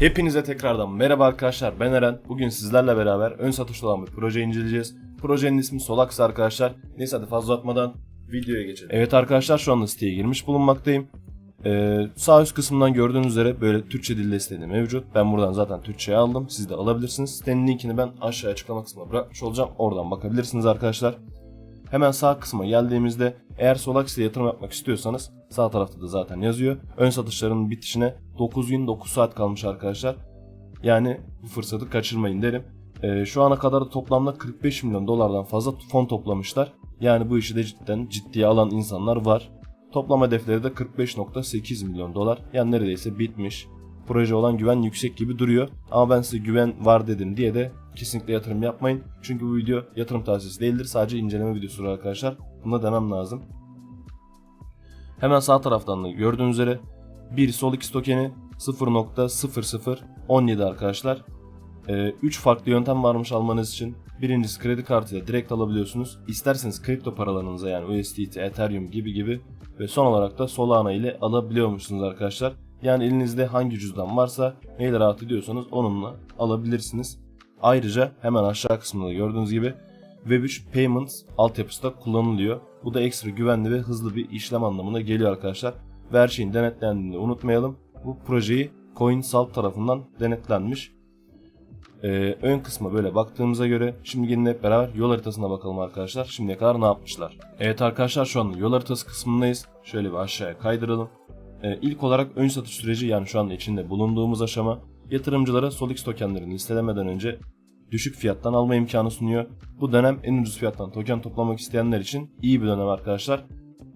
Hepinize tekrardan merhaba arkadaşlar ben Eren. Bugün sizlerle beraber ön satışta olan bir proje inceleyeceğiz. Projenin ismi Solax arkadaşlar. Neyse hadi fazla uzatmadan videoya geçelim. Evet arkadaşlar şu anda siteye girmiş bulunmaktayım. Ee, sağ üst kısımdan gördüğünüz üzere böyle Türkçe dil desteği de mevcut. Ben buradan zaten Türkçe'ye aldım. Siz de alabilirsiniz. Sitenin linkini ben aşağıya açıklama kısmına bırakmış olacağım. Oradan bakabilirsiniz arkadaşlar. Hemen sağ kısma geldiğimizde eğer Solax'e yatırım yapmak istiyorsanız sağ tarafta da zaten yazıyor. Ön satışların bitişine 9 gün 9 saat kalmış arkadaşlar. Yani bu fırsatı kaçırmayın derim. Ee, şu ana kadar da toplamda 45 milyon dolardan fazla fon toplamışlar. Yani bu işi de cidden ciddiye alan insanlar var. Toplam hedefleri de 45.8 milyon dolar. Yani neredeyse bitmiş. Proje olan güven yüksek gibi duruyor. Ama ben size güven var dedim diye de kesinlikle yatırım yapmayın. Çünkü bu video yatırım tavsiyesi değildir. Sadece inceleme videosudur arkadaşlar. Bunu da demem lazım. Hemen sağ taraftan da gördüğünüz üzere bir Solix tokeni 0.0017 arkadaşlar. 3 farklı yöntem varmış almanız için. Birincisi kredi kartıyla direkt alabiliyorsunuz. İsterseniz kripto paralarınıza yani USDT, Ethereum gibi gibi ve son olarak da Solana ile alabiliyormuşsunuz arkadaşlar. Yani elinizde hangi cüzdan varsa neyle rahat ediyorsanız onunla alabilirsiniz. Ayrıca hemen aşağı kısmında gördüğünüz gibi Web3 Payments altyapısı da kullanılıyor. Bu da ekstra güvenli ve hızlı bir işlem anlamına geliyor arkadaşlar. Ve her şeyin denetlendiğini unutmayalım. Bu projeyi CoinSalt tarafından denetlenmiş. Ee, ön kısma böyle baktığımıza göre şimdi yine hep beraber yol haritasına bakalım arkadaşlar. Şimdiye kadar ne yapmışlar? Evet arkadaşlar şu anda yol haritası kısmındayız. Şöyle bir aşağıya kaydıralım. Ee, ilk olarak ön satış süreci yani şu anda içinde bulunduğumuz aşama yatırımcılara Solix tokenlerini listelemeden önce düşük fiyattan alma imkanı sunuyor. Bu dönem en ucuz fiyattan token toplamak isteyenler için iyi bir dönem arkadaşlar.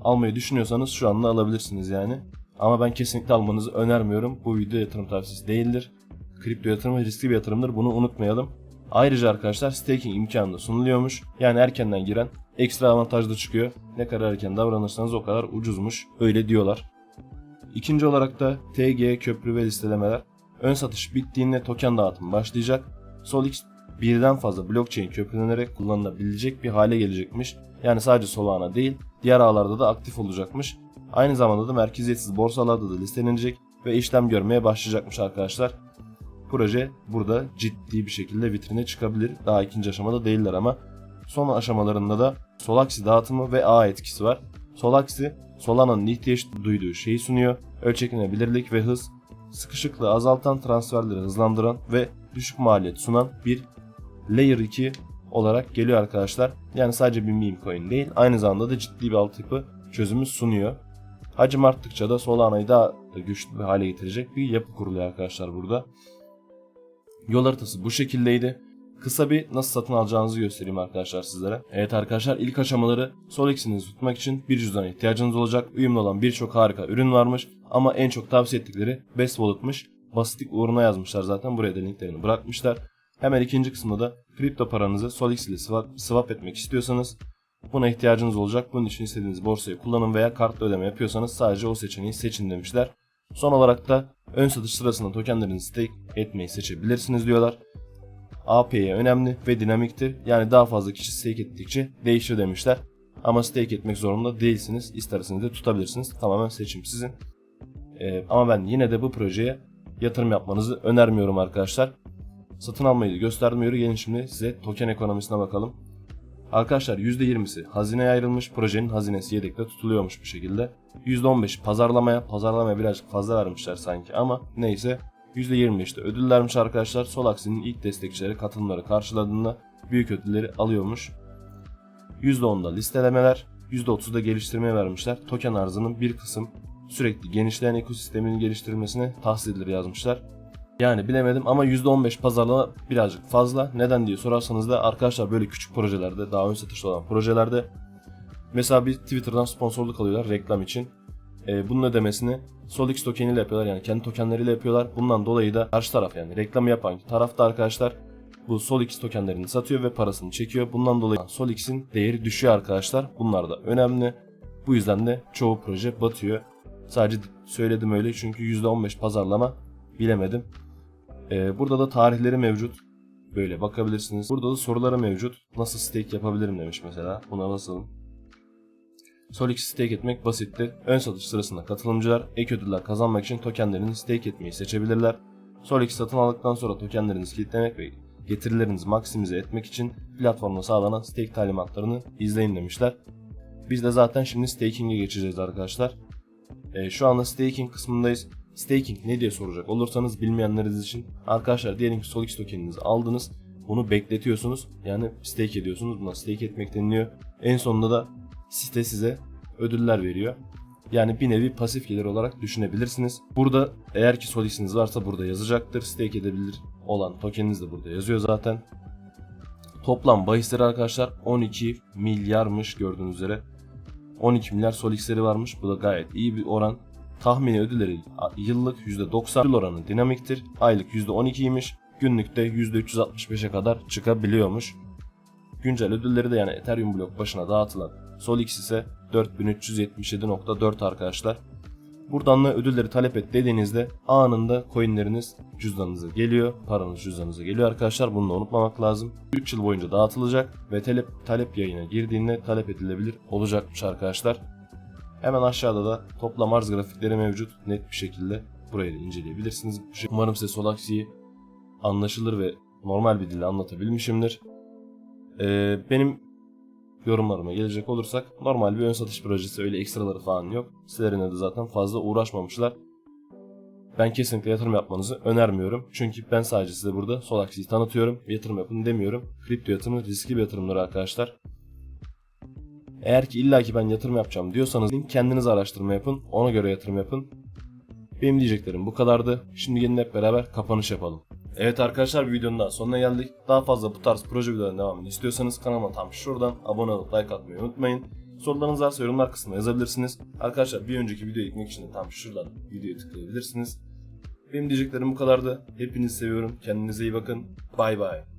Almayı düşünüyorsanız şu anda alabilirsiniz yani. Ama ben kesinlikle almanızı önermiyorum. Bu video yatırım tavsiyesi değildir. Kripto yatırımı riskli bir yatırımdır. Bunu unutmayalım. Ayrıca arkadaşlar staking imkanı da sunuluyormuş. Yani erkenden giren ekstra avantajlı çıkıyor. Ne kadar erken davranırsanız o kadar ucuzmuş. Öyle diyorlar. İkinci olarak da TG, köprü ve listelemeler. Ön satış bittiğinde token dağıtımı başlayacak. Solix birden fazla blockchain köprülenerek kullanılabilecek bir hale gelecekmiş. Yani sadece Solana değil, diğer ağlarda da aktif olacakmış. Aynı zamanda da merkeziyetsiz borsalarda da listelenecek ve işlem görmeye başlayacakmış arkadaşlar. Proje burada ciddi bir şekilde vitrine çıkabilir. Daha ikinci aşamada değiller ama son aşamalarında da Solaxi dağıtımı ve ağ etkisi var. Solaxi, Solana'nın ihtiyaç duyduğu şeyi sunuyor. Ölçeklenebilirlik ve hız, sıkışıklığı azaltan, transferleri hızlandıran ve düşük maliyet sunan bir Layer 2 olarak geliyor arkadaşlar. Yani sadece bir meme coin değil, aynı zamanda da ciddi bir altyapı çözümü sunuyor. Hacim arttıkça da Solana'yı daha da güçlü bir hale getirecek bir yapı kuruluyor arkadaşlar burada. Yol haritası bu şekildeydi. Kısa bir nasıl satın alacağınızı göstereyim arkadaşlar sizlere. Evet arkadaşlar ilk aşamaları Solex'inizi tutmak için bir cüzdana ihtiyacınız olacak. Uyumlu olan birçok harika ürün varmış ama en çok tavsiye ettikleri Best Wallet'mış. Basitlik uğruna yazmışlar zaten buraya da linklerini bırakmışlar. Hemen ikinci kısımda da kripto paranızı Solex ile swap, swap etmek istiyorsanız buna ihtiyacınız olacak. Bunun için istediğiniz borsayı kullanın veya kartla ödeme yapıyorsanız sadece o seçeneği seçin demişler. Son olarak da ön satış sırasında tokenlerinizi stake etmeyi seçebilirsiniz diyorlar. APY önemli ve dinamiktir. Yani daha fazla kişi stake ettikçe değişir demişler. Ama stake etmek zorunda değilsiniz. İsterseniz de tutabilirsiniz. Tamamen seçim sizin. Ee, ama ben yine de bu projeye yatırım yapmanızı önermiyorum arkadaşlar. Satın almayı gösterdim yürü gelin şimdi size token ekonomisine bakalım. Arkadaşlar %20'si hazineye ayrılmış. Projenin hazinesi yedekte tutuluyormuş bu şekilde. %15 pazarlamaya. Pazarlamaya birazcık fazla vermişler sanki ama neyse. %25'te ödül vermiş arkadaşlar. Solax'in ilk destekçileri katılımları karşıladığında büyük ödülleri alıyormuş. %10'da listelemeler. %30'da geliştirmeye vermişler. Token arzının bir kısım sürekli genişleyen ekosisteminin geliştirilmesine tahsis edilir yazmışlar. Yani bilemedim ama %15 pazarlama birazcık fazla. Neden diye sorarsanız da arkadaşlar böyle küçük projelerde, daha ön satışlı olan projelerde mesela bir Twitter'dan sponsorluk alıyorlar reklam için. Ee, bunun ödemesini Solix tokeniyle yapıyorlar yani kendi tokenleriyle yapıyorlar. Bundan dolayı da karşı taraf yani reklamı yapan taraf da arkadaşlar bu Solix tokenlerini satıyor ve parasını çekiyor. Bundan dolayı Solix'in değeri düşüyor arkadaşlar. Bunlar da önemli. Bu yüzden de çoğu proje batıyor. Sadece söyledim öyle çünkü %15 pazarlama bilemedim. Ee, burada da tarihleri mevcut. Böyle bakabilirsiniz. Burada da soruları mevcut. Nasıl stake yapabilirim demiş mesela. Buna basalım. Solix stake etmek basitti. Ön satış sırasında katılımcılar ek ödüller kazanmak için tokenlerini stake etmeyi seçebilirler. Solix satın aldıktan sonra tokenlerinizi kilitlemek ve getirilerinizi maksimize etmek için platformda sağlanan stake talimatlarını izleyin demişler. Biz de zaten şimdi staking'e geçeceğiz arkadaşlar. Ee, şu anda staking kısmındayız. Staking ne diye soracak olursanız bilmeyenleriniz için arkadaşlar diyelim ki Solix tokeninizi aldınız. Bunu bekletiyorsunuz. Yani stake ediyorsunuz. Buna stake etmek deniliyor. En sonunda da site size ödüller veriyor. Yani bir nevi pasif gelir olarak düşünebilirsiniz. Burada eğer ki Solix'iniz varsa burada yazacaktır. Stake edebilir olan tokeniniz de burada yazıyor zaten. Toplam bahisleri arkadaşlar 12 milyarmış gördüğünüz üzere. 12 milyar Solix'leri varmış. Bu da gayet iyi bir oran. Tahmini ödülleri yıllık %90 ödül oranı dinamiktir. Aylık %12'ymiş. Günlükte %365'e kadar çıkabiliyormuş. Güncel ödülleri de yani Ethereum blok başına dağıtılan Solix ise 4377.4 arkadaşlar. Buradan da ödülleri talep et dediğinizde anında coinleriniz cüzdanınıza geliyor. Paranız cüzdanınıza geliyor arkadaşlar. Bunu da unutmamak lazım. 3 yıl boyunca dağıtılacak ve talep, talep yayına girdiğinde talep edilebilir olacakmış arkadaşlar. Hemen aşağıda da toplam arz grafikleri mevcut. Net bir şekilde burayı da inceleyebilirsiniz. Umarım size Solaxi'yi anlaşılır ve normal bir dille anlatabilmişimdir. Ee, benim yorumlarıma gelecek olursak normal bir ön satış projesi öyle ekstraları falan yok. Sitelerine de zaten fazla uğraşmamışlar. Ben kesinlikle yatırım yapmanızı önermiyorum. Çünkü ben sadece size burada Solaxi'yi tanıtıyorum. Yatırım yapın demiyorum. Kripto yatırımı riskli bir yatırımdır arkadaşlar. Eğer ki illaki ben yatırım yapacağım diyorsanız kendiniz araştırma yapın. Ona göre yatırım yapın. Benim diyeceklerim bu kadardı. Şimdi gelin hep beraber kapanış yapalım. Evet arkadaşlar videonun daha sonuna geldik. Daha fazla bu tarz proje videoların devamını istiyorsanız kanalıma tam şuradan abone olup like atmayı unutmayın. Sorularınız varsa yorumlar kısmına yazabilirsiniz. Arkadaşlar bir önceki videoyu ekmek için de tam şuradan videoyu tıklayabilirsiniz. Benim diyeceklerim bu kadardı. Hepinizi seviyorum. Kendinize iyi bakın. Bay bay.